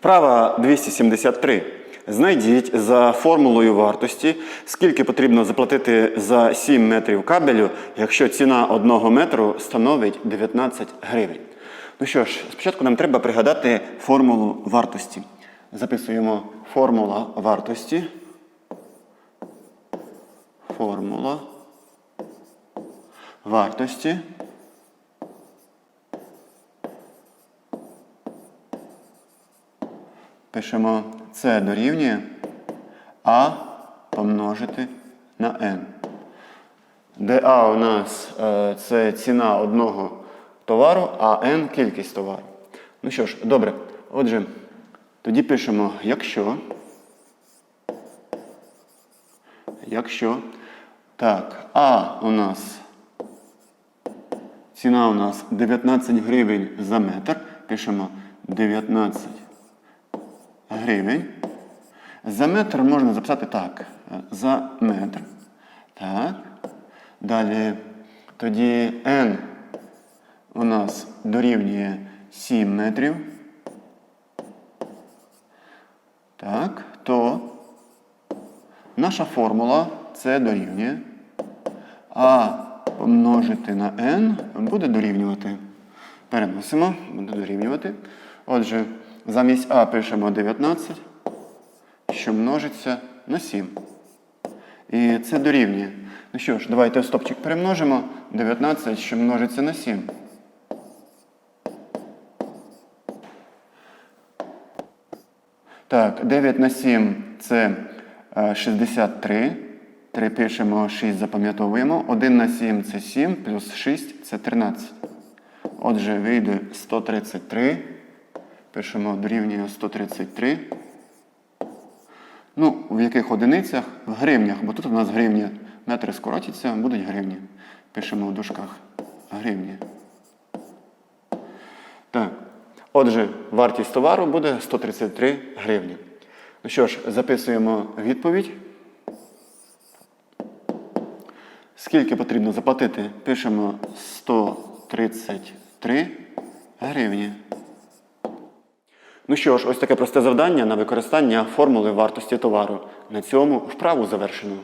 Вправа 273. Знайдіть за формулою вартості, скільки потрібно заплатити за 7 метрів кабелю, якщо ціна 1 метру становить 19 гривень. Ну що ж, спочатку нам треба пригадати формулу вартості. Записуємо формула вартості. Формула вартості. Пишемо це дорівнює А помножити на n. Де А у нас е, це ціна одного товару, а n кількість товару. Ну що ж, добре. Отже, тоді пишемо, якщо. Якщо. Так, А у нас ціна у нас 19 гривень за метр. Пишемо 19 гривень. За метр можна записати так. За метр. Так. Далі тоді n у нас дорівнює 7 метрів. Так, то наша формула це дорівнює. А помножити на n буде дорівнювати. Переносимо, буде дорівнювати. Отже, замість А пишемо 19, що множиться на 7. І це дорівнює. Ну що ж, давайте стопчик перемножимо. 19, що множиться на 7. Так, 9 на 7 це е, 63. 3 пишемо, 6 запам'ятовуємо. 1 на 7 це 7, плюс 6 це 13. Отже, вийде 133. Пишемо дорівнює 133. Ну, в яких одиницях? В гривнях, бо тут у нас гривні. Метри скоротяться, будуть гривні. Пишемо в дужках гривні. Так. Отже, вартість товару буде 133 гривні. Ну що ж, записуємо відповідь. Скільки потрібно заплатити? Пишемо 133 гривні. Ну що ж, ось таке просте завдання на використання формули вартості товару. На цьому вправу завершено.